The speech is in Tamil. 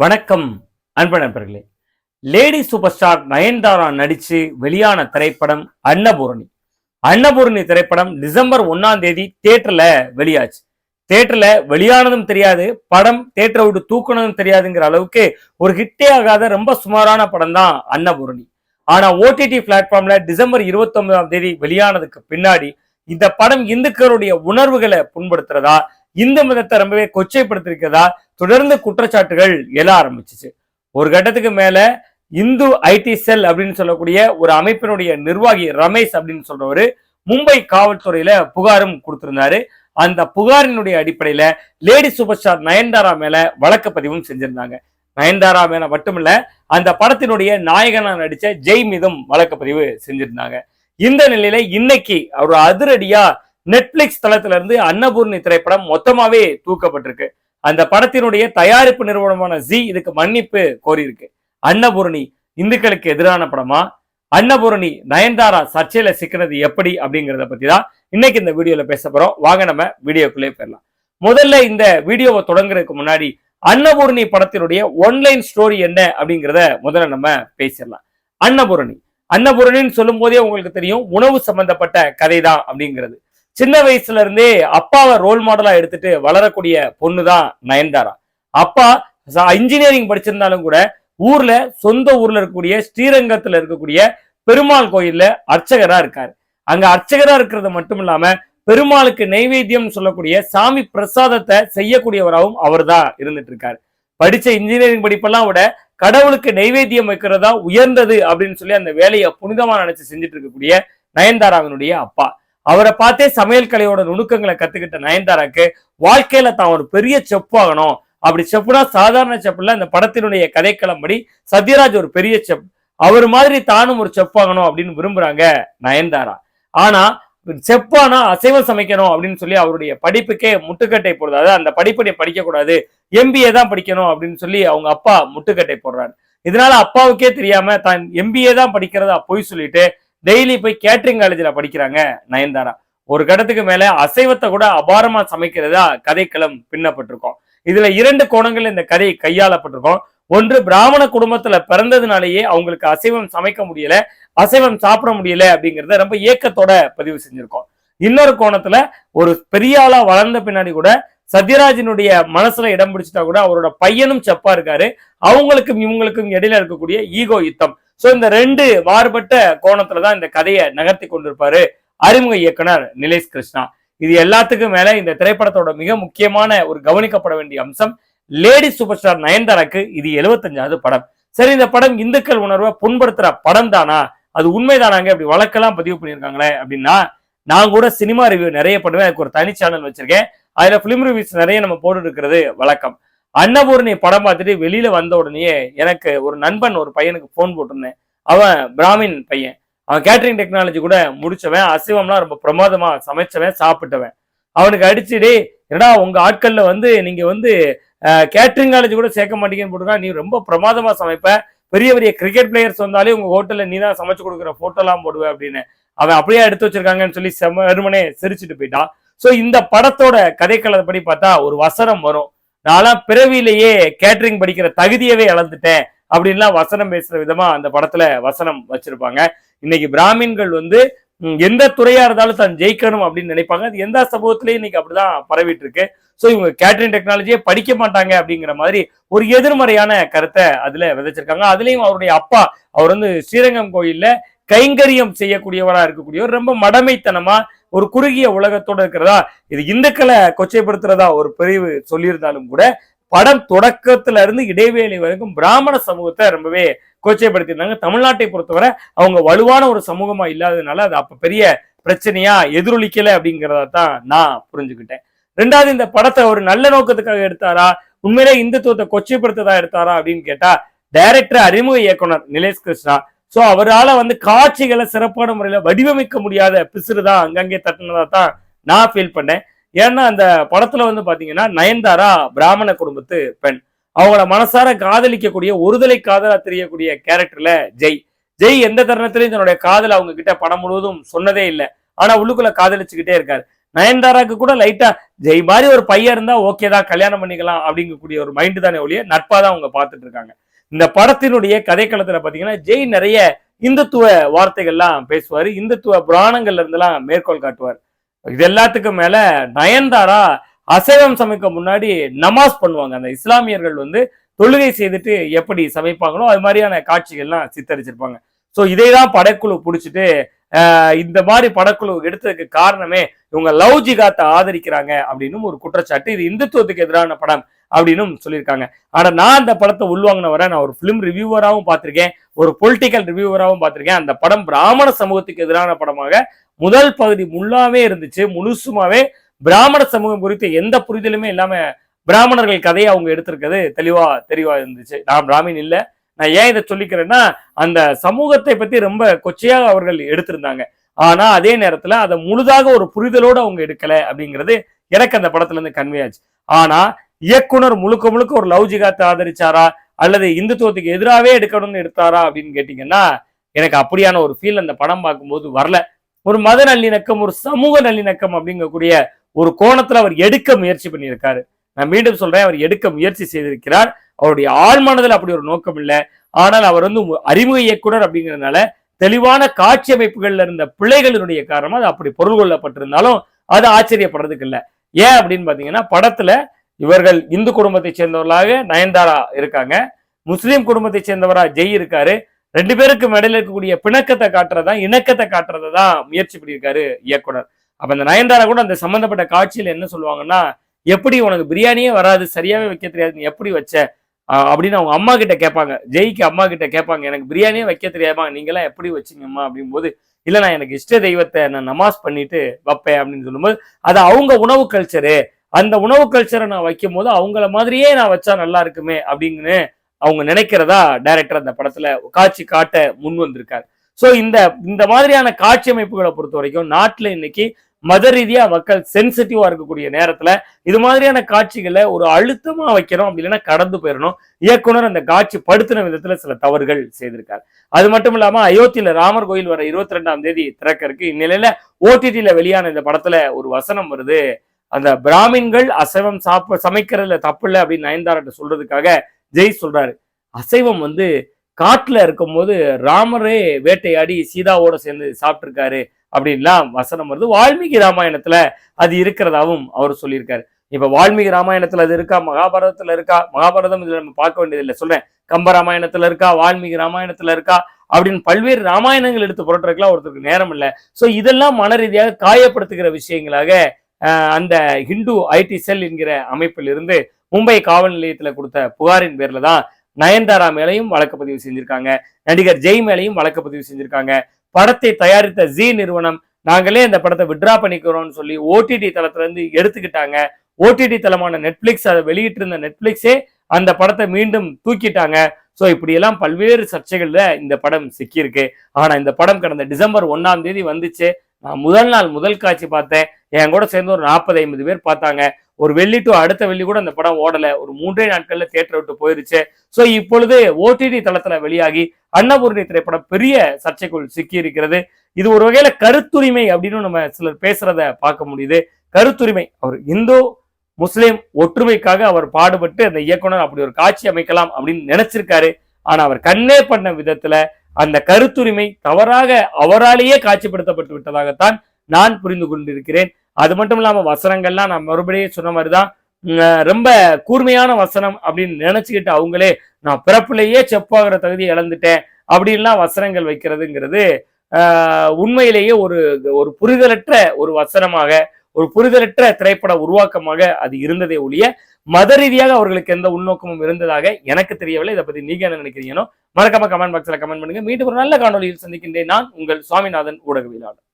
வணக்கம் அன்பு நண்பர்களே. லேடி சூப்பர் ஸ்டார் நயன்தாரா நடிச்சு வெளியான திரைப்படம் அன்னபூரணி. அன்னபூரணி திரைப்படம் டிசம்பர் ஒன்னாம் தேதி தேட்டரில் வெளியாச்சு. தேட்டரில் வெளியானதும் தெரியாது படம் தேட்டரை விட்டு தூக்குனதும் தெரியாதுங்கிற அளவுக்கு ஒரு ஹிட்டே ஆகாத ரொம்ப சுமாரான படம் தான் அன்னபூரணி. ஆனா ஓடிடி பிளாட்ஃபார்ம்ல டிசம்பர் இருபத்தி ஒன்பதாம் தேதி வெளியானதுக்கு பின்னாடி இந்த படம் இந்துக்களுடைய உணர்வுகளை புண்படுத்துறதா இந்து மதத்தை ரொம்பவே கொச்சைப்படுத்திருக்கிறதா தொடர்ந்து குற்றச்சாட்டுகள் எழ ஆரம்பிச்சிச்சு. ஒரு கட்டத்துக்கு மேல இந்து ஐடி செல் அப்படின்னு சொல்லக்கூடிய ஒரு அமைப்பினுடைய நிர்வாகி ரமேஷ் அப்படின்னு சொல்றவரு மும்பை காவல்துறையில புகாரும் கொடுத்திருந்தாரு. அந்த புகாரினுடைய அடிப்படையில லேடி சூப்பர் ஸ்டார் நயன்தாரா மேல வழக்கு பதிவும் செஞ்சிருந்தாங்க. நயன்தாரா மேல மட்டுமில்ல அந்த படத்தினுடைய நாயகனா நடிச்ச ஜெய் மீதும் வழக்கு பதிவு செஞ்சிருந்தாங்க. இந்த நிலையில இன்னைக்கு ஒரு அதிரடியா நெட்ஃபிளிக்ஸ் தளத்துல இருந்து அன்னபூர்ணி திரைப்படம் மொத்தமாவே தூக்கப்பட்டிருக்கு. அந்த படத்தினுடைய தயாரிப்பு நிறுவனமான ஜி இதுக்கு மன்னிப்பு கோரியிருக்கு. அன்னபூரணி இந்துக்களுக்கு எதிரான படமா? அன்னபூரணி நயன்தாரா சர்ச்சையில சிக்கினது எப்படி அப்படிங்கிறத பத்தி தான் இன்னைக்கு இந்த வீடியோல பேச போறோம். வாங்க நம்ம வீடியோக்குள்ளே போயிடலாம். முதல்ல இந்த வீடியோவை தொடங்குறதுக்கு முன்னாடி அன்னபூரணி படத்தினுடைய ஒன்லைன் ஸ்டோரி என்ன அப்படிங்கிறத முதல்ல நம்ம பேசிடலாம். அன்னபூரணி. அன்னபூரணின்னு சொல்லும் போதே உங்களுக்கு தெரியும் உணவு சம்பந்தப்பட்ட கதை தான் அப்படிங்கிறது. சின்ன வயசுல இருந்தே அப்பாவை ரோல் மாடலா எடுத்துட்டு வளரக்கூடிய பொண்ணு தான் நயன்தாரா. அப்பா இன்ஜினியரிங் படிச்சிருந்தாலும் கூட ஊர்ல சொந்த ஊர்ல இருக்கக்கூடிய ஸ்ரீரங்கத்துல இருக்கக்கூடிய பெருமாள் கோயில்ல அர்ச்சகரா இருக்காரு. அங்க அர்ச்சகரா இருக்கிறது மட்டும் இல்லாம பெருமாளுக்கு நைவேத்தியம் சொல்லக்கூடிய சாமி பிரசாதத்தை செய்யக்கூடியவராகவும் அவர் தான் இருந்துட்டு இருக்காரு படிச்ச இன்ஜினியரிங் படிப்பெல்லாம் விட கடவுளுக்கு நைவேத்தியம் வைக்கிறதா உயர்ந்தது அப்படின்னு சொல்லி அந்த வேலையை புனிதமா நினைச்சு செஞ்சுட்டு இருக்கக்கூடிய நயன்தாராவினுடைய அப்பா. அவரை பார்த்தே சமையல் கலையோட நுணுக்கங்களை கத்துக்கிட்ட நயன்தாராக்கு வாழ்க்கையில தான் ஒரு பெரிய செப் ஆகணும். அப்படி செப்புனா சாதாரண செப்புல இந்த படத்தினுடைய கதைக்களம்படி சத்யராஜ் ஒரு பெரிய செப் அவர் மாதிரி தானும் ஒரு செப் ஆகணும் அப்படின்னு விரும்புறாங்க நயன்தாரா. ஆனா செப்பானா அசைவம் சமைக்கணும் அப்படின்னு சொல்லி அவருடைய படிப்புக்கே முட்டுக்கட்டை போடுறது அதாவது அந்த படிப்பை நீ எம்பிஏ தான் படிக்கணும் அப்படின்னு சொல்லி அவங்க அப்பா முட்டுக்கட்டை போடுறாரு. இதனால அப்பாவுக்கே தெரியாம தான் எம்பிஏ தான் படிக்கிறதா பொய் சொல்லிட்டு டெய்லி போய் கேட்ரிங் காலேஜ்ல படிக்கிறாங்க நயன்தாரா. ஒரு கட்டத்துக்கு மேல அசைவத்தை கூட அபாரமா சமைக்கிறதா கதைக்களம் பின்னப்பட்டிருக்கோம். இதுல இரண்டு கோணங்கள் இந்த கதை கையாளப்பட்டிருக்கோம். ஒன்று பிராமண குடும்பத்துல பிறந்ததுனாலேயே அவங்களுக்கு அசைவம் சமைக்க முடியல அசைவம் சாப்பிட முடியல அப்படிங்கறத ரொம்ப ஏக்கத்தோட பதிவு செஞ்சிருக்கோம். இன்னொரு கோணத்துல ஒரு பெரிய ஆளா வளர்ந்த பின்னாடி கூட சத்யராஜினுடைய மனசுல இடம் பிடிச்சிட்டா கூட அவரோட பையனும் செப்பா இருக்காரு. அவங்களுக்கும் இவங்களுக்கும் இடையில இருக்கக்கூடிய ஈகோ யுத்தம். சோ இந்த ரெண்டு மாறுபட்ட கோணத்துல தான் இந்த கதையை நகர்த்தி கொண்டிருப்பாரு அறிமுக இயக்குனர் நிலேஷ் கிருஷ்ணா. இது எல்லாத்துக்கும் மேல இந்த திரைப்படத்தோட மிக முக்கியமான ஒரு கவனிக்கப்பட வேண்டிய அம்சம் லேடி சூப்பர் ஸ்டார் நயன்தாராக்கு இது எழுபத்தஞ்சாவது படம். சரி இந்த படம் இந்துக்கள் உணர்வை புண்படுத்துற படம் தானா? அது உண்மைதானாங்க? அப்படி வழக்கெல்லாம் பதிவு பண்ணியிருக்காங்களே அப்படின்னா நான் கூட சினிமா ரிவ்யூ நிறைய பண்ணுவேன். அதுக்கு ஒரு தனி சேனல் வச்சிருக்கேன். அதுல பிலிம் ரிவ்யூஸ் நிறைய நம்ம போட்டு இருக்கிறது வழக்கம். அன்னபூர்ணி படம் பார்த்துட்டு வெளியில வந்த உடனே எனக்கு ஒரு நண்பன் ஒரு பையனுக்கு ஃபோன் போட்டிருந்தேன். அவன் பிராமின் பையன். அவன் கேட்டரிங் டெக்னாலஜி கூட முடிச்சவன் அசைவம்லாம் ரொம்ப பிரமாதமா சமைச்சவன் சாப்பிட்டவன். அவனுக்கு அடிச்சுடே என்னடா உங்க ஆட்கள்ல வந்து நீங்க வந்து கேட்டரிங் காலேஜ் கூட சேர்க்க மாட்டீங்கன்னு போட்டுருக்கா? நீ ரொம்ப பிரமாதமா சமைப்ப. பெரிய பெரிய கிரிக்கெட் பிளேயர்ஸ் வந்தாலே உங்க ஹோட்டல்ல நீ தான் சமைச்சு கொடுக்குற போட்டோலாம் போடுவேன் அப்படின்னு. அவன் அப்படியே எடுத்து வச்சிருக்காங்கன்னு சொல்லி செம வெறுமனே சிரிச்சுட்டு போயிட்டான். ஸோ இந்த படத்தோட கதைக்களப்படி பார்த்தா ஒரு வசனம் வரும். நான்லாம் பிறவியிலேயே கேட்டரிங் படிக்கிற தகுதியவே இழந்துட்டேன் அப்படின்லாம் வசனம் பேசுற விதமா அந்த படத்துல வசனம் வச்சிருப்பாங்க. இன்னைக்கு பிராமின்கள் வந்து எந்த துறையா இருந்தாலும் தான் ஜெயிக்கணும் அப்படின்னு நினைப்பாங்க. அது எந்த சமூகத்திலயும் இன்னைக்கு அப்படிதான் பரவிட்டு இருக்கு ஸோ இவங்க கேட்டரிங் டெக்னாலஜியே படிக்க மாட்டாங்க அப்படிங்கிற மாதிரி ஒரு எதிர்மறையான கருத்தை அதுல விதைச்சிருக்காங்க. அதுலயும் அவருடைய அப்பா அவர் வந்து ஸ்ரீரங்கம் கோயில்ல கைங்கரியம் செய்யக்கூடியவரா இருக்கக்கூடியவர் ரொம்ப மடமைத்தனமா ஒரு குறுகிய உலகத்தோட இருக்கிறதா? இது இந்துக்களை கொச்சைப்படுத்துறதா ஒரு பிரிவு சொல்லியிருந்தாலும் கூட படம் தொடக்கத்துல இருந்து இடைவேளை வரைக்கும் பிராமண சமூகத்தை ரொம்பவே கொச்சைப்படுத்தியிருந்தாங்க. தமிழ்நாட்டை பொறுத்தவரை அவங்க வலுவான ஒரு சமூகமா இல்லாததுனால அது அப்ப பெரிய பிரச்சனையா எதிரொலிக்கல அப்படிங்கிறத தான் நான் புரிஞ்சுக்கிட்டேன். ரெண்டாவது இந்த படத்தை ஒரு நல்ல நோக்கத்துக்காக எடுத்தாரா? உண்மையிலே இந்துத்துவத்தை கொச்சைப்படுத்ததா எடுத்தாரா அப்படின்னு கேட்டா டைரக்டர் அறிமுக இயக்குனர் நிலேஷ் கிருஷ்ணா ஸோ அவரால் வந்து காட்சிகளை சிறப்பான முறையில் வடிவமைக்க முடியாத பிசுறுதான் அங்கங்கே தட்டுனதா தான் நான் ஃபீல் பண்ணேன். ஏன்னா அந்த படத்துல வந்து பாத்தீங்கன்னா நயன்தாரா பிராமண குடும்பத்து பெண். அவங்கள மனசார காதலிக்கக்கூடிய ஒருதலை காதலா தெரியக்கூடிய கேரக்டர்ல ஜெய். ஜெய் எந்த தருணத்திலையும் தன்னுடைய காதல் அவங்க கிட்ட படம் முழுவதும் சொன்னதே இல்லை. ஆனா உள்ளுக்குள்ள காதலிச்சுக்கிட்டே இருக்காரு. நயன்தாராக்கு கூட லைட்டா ஜெய் மாதிரி ஒரு பையன் இருந்தா ஓகே தான் கல்யாணம் பண்ணிக்கலாம் அப்படிங்கக்கூடிய ஒரு மைண்டு தானே ஒழிய நட்பா தான் அவங்க பார்த்துட்டு இருக்காங்க. இந்த படத்தினுடைய கதைக்களத்துல பாத்தீங்கன்னா ஜெய் நிறைய இந்துத்துவ வார்த்தைகள்லாம் பேசுவார். இந்துத்துவ புராணங்கள்ல இருந்தெல்லாம் மேற்கோள் காட்டுவார். இது எல்லாத்துக்கும் மேல நயன்தாரா அசைவம் சமைக்க முன்னாடி நமாஸ் பண்ணுவாங்க. அந்த இஸ்லாமியர்கள் வந்து தொழுகை செய்துட்டு எப்படி சமைப்பாங்களோ அது மாதிரியான காட்சிகள்லாம் சித்தரிச்சிருப்பாங்க. ஸோ இதை தான் படக்குழு பிடிச்சிட்டு இந்த மாதிரி படக்குழு எடுத்ததுக்கு காரணமே இவங்க லவ் ஜிகாத்தை ஆதரிக்கிறாங்க அப்படின்னு ஒரு குற்றச்சாட்டு. இது இந்துத்துவத்துக்கு எதிரான படம். அப்படின்னு சொல்லியிருக்காங்க. ஆனா நான் அந்த படத்தை உள்வாங்கின வர நான் ஒரு ஃபிலிம் ரிவ்யூவராகவும் பார்த்திருக்கேன். ஒரு பொலிட்டிக்கல் ரிவ்யூவராகவும் பார்த்திருக்கேன். அந்த படம் பிராமண சமூகத்துக்கு எதிரான படமாக முதல் பகுதி முல்லாவே இருந்துச்சு. முழுசுமாவே பிராமண சமூகம் குறித்து எந்த புரிதலுமே இல்லாம பிராமணர்கள் கதையை அவங்க எடுத்திருக்கிறது தெளிவா தெளிவா இருந்துச்சு. நான் பிராமின் இல்ல. நான் ஏன் இதை சொல்லிக்கிறேன்னா அந்த சமூகத்தை பத்தி ரொம்ப கொச்சையாக அவர்கள் எடுத்திருந்தாங்க. ஆனா அதே நேரத்துல அதை முழுதாக ஒரு புரிதலோடு அவங்க எடுக்கல அப்படிங்கிறது எனக்கு அந்த படத்துல இருந்து கன்வே ஆச்சு. ஆனா இயக்குனர் முழுக்க முழுக்க ஒரு லவ் ஜிகாத்தை ஆதரிச்சாரா? அல்லது இந்துத்துவத்துக்கு எதிராகவே எடுக்கணும்னு எடுத்தாரா அப்படின்னு கேட்டீங்கன்னா எனக்கு அப்படியான ஒரு ஃபீல் அந்த படம் பார்க்கும்போது வரல. ஒரு மத நல்லிணக்கம் ஒரு சமூக நல்லிணக்கம் அப்படிங்கக்கூடிய ஒரு கோணத்துல அவர் எடுக்க முயற்சி பண்ணியிருக்காரு. நான் மீண்டும் சொல்றேன் அவர் எடுக்க முயற்சி செய்திருக்கிறார். அவருடைய ஆழ்மனதில் அப்படி ஒரு நோக்கம் இல்லை. ஆனால் அவர் வந்து அறிமுக இயக்குனர் அப்படிங்கிறதுனால தெளிவான காட்சி அமைப்புகள்ல இருந்த பிள்ளைகளினுடைய காரணமா அது அப்படி பொருள் கொள்ளப்பட்டிருந்தாலும் அது ஆச்சரியப்படுறதுக்கு இல்லை. ஏன் அப்படின்னு பாத்தீங்கன்னா படத்துல இவர்கள் இந்து குடும்பத்தை சேர்ந்தவர்களாக நயன்தாரா இருக்காங்க. முஸ்லீம் குடும்பத்தை சேர்ந்தவரா ஜெய் இருக்காரு. ரெண்டு பேருக்கும் இடையில இருக்கக்கூடிய பிணக்கத்தை காட்டுறதா இணக்கத்தை காட்டுறதை தான் முயற்சி பண்ணியிருக்காரு இயக்குனர். அப்ப அந்த நயன்தாரா கூட அந்த சம்பந்தப்பட்ட காட்சியில் என்ன சொல்லுவாங்கன்னா எப்படி உனக்கு பிரியாணியே வராது சரியாவே வைக்க தெரியாது நீ எப்படி வச்ச? அப்படின்னு அவங்க அம்மா கிட்ட கேட்பாங்க. ஜெய்க்கு அம்மா கிட்ட கேட்பாங்க. எனக்கு பிரியாணியே வைக்க தெரியாமா நீங்களாம் எப்படி வச்சீங்கம்மா? அப்படிங்கும்போது இல்லை நான் எனக்கு இஷ்ட தெய்வத்தை நான் நமாஸ் பண்ணிட்டு வைப்பேன் அப்படின்னு சொல்லும்போது அது அவங்க உணவு கல்ச்சரு அந்த உணவு கல்ச்சரை நான் வைக்கும் போது அவங்கள மாதிரியே நான் வச்சா நல்லா இருக்குமே அப்படின்னு அவங்க நினைக்கிறதா டைரக்டர் அந்த படத்துல காட்சி காட்ட முன் வந்திருக்காரு. ஸோ இந்த இந்த மாதிரியான காட்சி அமைப்புகளை பொறுத்த வரைக்கும் நாட்டில் இன்னைக்கு மத ரீதியா மக்கள் சென்சிட்டிவா இருக்கக்கூடிய நேரத்துல இது மாதிரியான காட்சிகளை ஒரு அழுத்தமா வைக்கிறோம் அப்படி இல்லைன்னா கடந்து போயிடணும். இயக்குனர் அந்த காட்சி படுத்தின விதத்துல சில தவறுகள் செய்திருக்காரு. அது மட்டும் இல்லாம அயோத்தியில ராமர் கோயில் வர இருபத்தி ரெண்டாம் தேதி திறக்க இருக்கு இந்நிலையில ஓடிடியில வெளியான இந்த படத்துல ஒரு வசனம் வருது. அந்த பிராமின்கள் அசைவம் சாப்ப சமைக்கிறதுல தப்பு இல்லை அப்படின்னு நயன்தாராட்ட சொல்றதுக்காக ஜெய் சொல்றாரு. அசைவம் வந்து காட்டுல இருக்கும்போது ராமரே வேட்டையாடி சீதாவோட சேர்ந்து சாப்பிட்டுருக்காரு அப்படின்லாம் வசனம் வருது. வால்மீகி ராமாயணத்துல அது இருக்கிறதாவும் அவர் சொல்லியிருக்காரு. இப்ப வால்மீகி ராமாயணத்துல அது இருக்கா? மகாபாரதத்துல இருக்கா? மகாபாரதம் இதுல நம்ம பார்க்க வேண்டியதில்லை. சொல்றேன். கம்ப ராமாயணத்துல இருக்கா? வால்மீகி ராமாயணத்துல இருக்கா? அப்படின்னு பல்வேறு ராமாயணங்கள் எடுத்து புரட்டுறதுக்குலாம் ஒருத்தருக்கு நேரம் இல்லை. ஸோ இதெல்லாம் மன ரீதியாக காயப்படுத்துகிற விஷயங்களாக அந்த ஹிந்து ஐடி செல் என்கிற அமைப்பிலிருந்து மும்பை காவல் நிலையத்தில் கொடுத்த புகாரின் பேரில் தான் நயன்தாரா மேலையும் வழக்கு பதிவு செஞ்சிருக்காங்க. நடிகர் ஜெய் மேலையும் வழக்கு பதிவு செஞ்சிருக்காங்க. படத்தை தயாரித்த ஜி நிறுவனம் நாங்களே இந்த படத்தை விட்ரா பண்ணிக்கிறோம்னு சொல்லி ஓடிடி தளத்துலேருந்து எடுத்துக்கிட்டாங்க. ஓடிடி தளமான நெட்ஃப்ளிக்ஸ் அதை வெளியிட்டிருந்த நெட்ஃப்ளிக்ஸே அந்த படத்தை மீண்டும் தூக்கிட்டாங்க. ஸோ இப்படியெல்லாம் பல்வேறு சர்ச்சைகளில் இந்த படம் சிக்கியிருக்கு. ஆனால் இந்த படம் கடந்த டிசம்பர் ஒன்றாம் தேதி வந்துச்சு. நான் முதல் நாள் முதல் காட்சி பார்த்தேன். என் கூட சேர்ந்து ஒரு நாற்பது ஐம்பது பேர் பார்த்தாங்க. ஒரு வெள்ளி டு அடுத்த வெள்ளி கூட அந்த படம் ஓடல. ஒரு மூன்றே நாட்கள்ல தேட்டரை விட்டு போயிருச்சு. ஸோ இப்பொழுது ஓடிடி தளத்துல வெளியாகி அன்னபூர்ணி திரைப்படம் பெரிய சர்ச்சைக்குள் சிக்கி இருக்கிறது இது ஒரு வகையில கருத்துரிமை அப்படின்னு நம்ம சிலர் பேசுறத பார்க்க முடியுது. கருத்துரிமை அவர் இந்து முஸ்லீம் ஒற்றுமைக்காக அவர் பாடுபட்டு அந்த இயக்குனர் அப்படி ஒரு காட்சி அமைக்கலாம் அப்படின்னு நினைச்சிருக்காரு. ஆனா அவர் கண்ணே பண்ண விதத்துல அந்த கருத்துரிமை தவறாக அவராலேயே காட்சிப்படுத்தப்பட்டு விட்டதாகத்தான் நான் புரிந்து கொண்டிருக்கிறேன். அது மட்டும் இல்லாம வசனங்கள்லாம் நான் மறுபடியும் சொன்ன மாதிரிதான் ரொம்ப கூர்மையான வசனம் அப்படின்னு நினைச்சுக்கிட்டு அவங்களே நான் பிறப்புலேயே செப்பாகிற தகுதி இழந்துட்டேன் அப்படின்லாம் வசனங்கள் வைக்கிறதுங்கிறது உண்மையிலேயே ஒரு ஒரு புரிதலற்ற ஒரு வசனமாக ஒரு புரிதலற்ற திரைப்பட உருவாக்கமாக அது இருந்ததே ஒழிய மத ரீதியாக அவர்களுக்கு எந்த உள்நோக்கமும் இருந்ததாக எனக்கு தெரியவில்லை. இதை பத்தி நீங்க என்ன நினைக்கிறீங்களோ மறக்காம கமெண்ட் பாக்ஸ்ல கமெண்ட் பண்ணுங்க. மீண்டும் ஒரு நல்ல காணொலியில் சந்திக்கின்றேன் நான் உங்கள் சுவாமிநாதன் ஊடகவியலாளர்.